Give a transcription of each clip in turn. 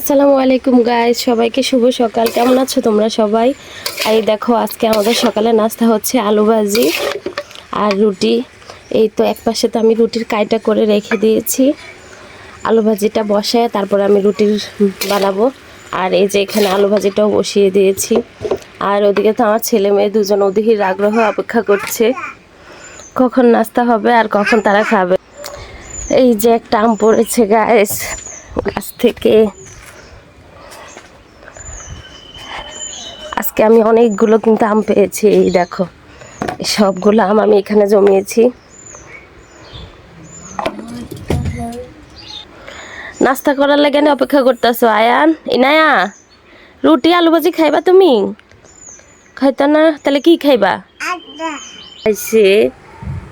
আসসালামু আলাইকুম গাইস সবাইকে শুভ সকাল। কেমন আছো তোমরা সবাই? এই দেখো, আজকে আমাদের সকালে নাস্তা হচ্ছে আলু ভাজি আর রুটি। এই তো এক পাশে তো আমি রুটির কাইটা করে রেখে দিয়েছি। আলু ভাজিটা বসায় তারপর আমি রুটির বানাবো। আর এই যে এখানে আলু ভাজিটাও বসিয়ে দিয়েছি। আর ওদিকে তো আমার ছেলে মেয়ে দুজন ওদিকের আগ্রহ অপেক্ষা করছে কখন নাস্তা হবে আর কখন তারা খাবে। এই যে একটা আম পড়েছে গাছ গাছ থেকে। আজকে আমি অনেকগুলো কিন্তু আম পেয়েছি এই দেখো। সবগুলো আম আমি এখানে জমিয়েছি। নাস্তা করার লাগে অপেক্ষা করতেছো আয়ান? ইনায়া? রুটি আলু ভাজি খাইবা তুমি? খাইতা না তাহলে কি খাইবা? আইসে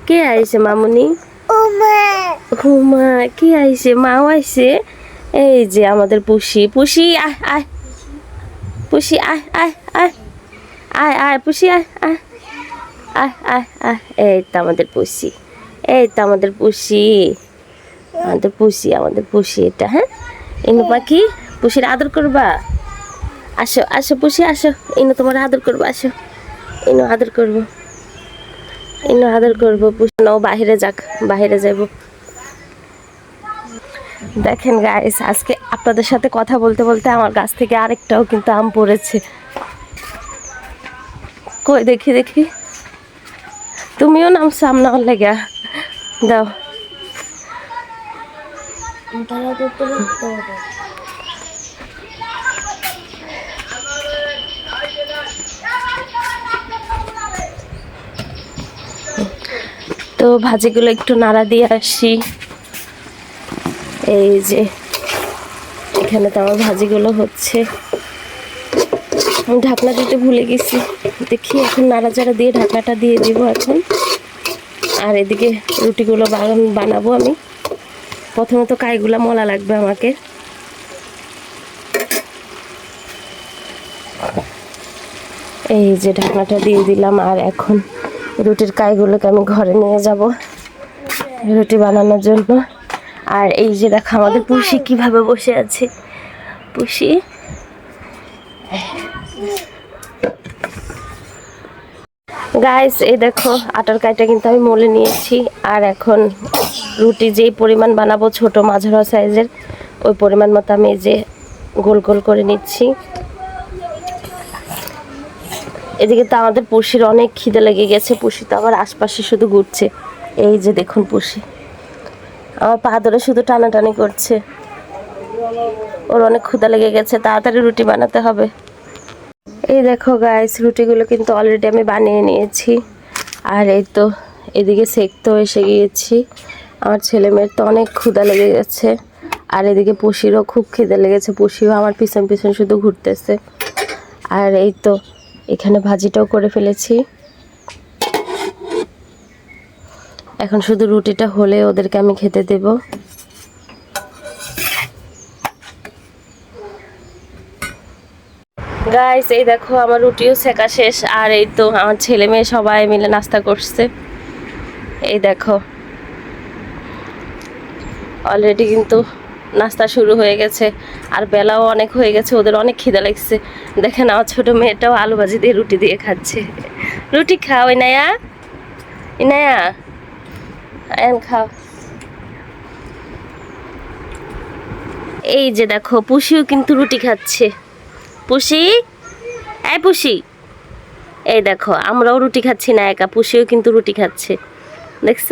কে আইসে মামুনি? হুমা কি আইসে মাও আইসে এই যে আমাদের পুষি। পুষি আয় আয় পুষি আয় আয় আয় আয় আয় পুষি আয় আয় আয় আয় আয় এই তো আমাদের পুষি এই তো আমাদের পুষি আমাদের পুষি আমাদের পুষি এটা হ্যাঁ? ইনু পাখি পুষির আদর করবা? আসো আসো পুষি আসো। ইনু তোমার আদর করব, আসো। ইনু আদর করব। ইনু আদর করব পুষি নাও, বাহিরে যাক, বাহিরে যাব দেখেন গাইস আজকে আপনাদের সাথে কথা বলতে বলতে আমার গাছ থেকে আরেকটাও কিন্তু আম পড়েছে। কই দেখি দেখি। তুমিও নাম সামনে লেগা। দাও। তো ভাজিগুলো একটু নাড়া দিয়ে আসি। এই যে, এখানে তো আমার ভাজিগুলো হচ্ছে। ঢাকনা দিতে ভুলে গেছি। দেখি এখন নাড়াচাড়া দিয়ে ঢাকনাটা দিয়ে দিব এখন। আর এদিকে রুটিগুলো বানাবো আমি। প্রথমে তো কাইগুলো মলা লাগবে আমাকে। এই যে ঢাকনাটা দিয়ে দিলাম, আর এখন রুটির কাইগুলোকে আমি ঘরে নিয়ে যাব রুটি বানানোর জন্য। আর এই যে দেখো আমাদের পুষি কীভাবে বসে আছে। পুষি। গাইস এই দেখো আটার কাইটা কিন্তু আমি মলে নিয়েছি। আর এখন রুটি যেই পরিমাণ বানাবো ছোট মাঝারা সাইজের ওই পরিমাণ মতো আমি যে গোল গোল করে নিচ্ছি। এদিকে তো আমাদের পুষির অনেক খিদে লেগে গেছে পুষি তো আবার আশপাশে শুধু ঘুরছে। এই যে দেখুন পুষি। আমার পা ধরে শুধু টানাটানি করছে। ওর অনেক ক্ষুদা লেগে গেছে, তাড়াতাড়ি রুটি বানাতে হবে। এই দেখো গাইস রুটিগুলো কিন্তু অলরেডি আমি বানিয়ে নিয়েছি। আর এই তো এদিকে সেকতেও এসে গিয়েছি। আমার ছেলে মেয়ের তো অনেক ক্ষুদা লেগে গেছে। আর এদিকে পুষিরও খুব খিদে লেগেছে, পুষিও আমার পিছন পিছন শুধু ঘুরতেছে। আর এই তো এখানে ভাজিটাও করে ফেলেছি। এখন শুধু রুটিটা হলে ওদেরকে আমি খেতে দেব। গাইস এই দেখো আমার রুটিও শেখা শেষ, আর এই তো আমার ছেলে মেয়ে সবাই মিলে নাস্তা করছে। এই দেখো অলরেডি কিন্তু নাস্তা শুরু হয়ে গেছে, আর বেলাও অনেক হয়ে গেছে, ওদের অনেক খিদে লাগছে। দেখেন আমার ছোট মেয়েটাও আলু ভাজি দিয়ে রুটি দিয়ে খাচ্ছে। রুটি খাও, ইনায়া। ইনায়া আয়ান খাও। এই যে দেখো, পুষিও কিন্তু রুটি খাচ্ছে। পুষি? এই পুষি। এই দেখো, আমরাও রুটি খাচ্ছি না একা, পুষিও কিন্তু রুটি খাচ্ছে। দেখছ?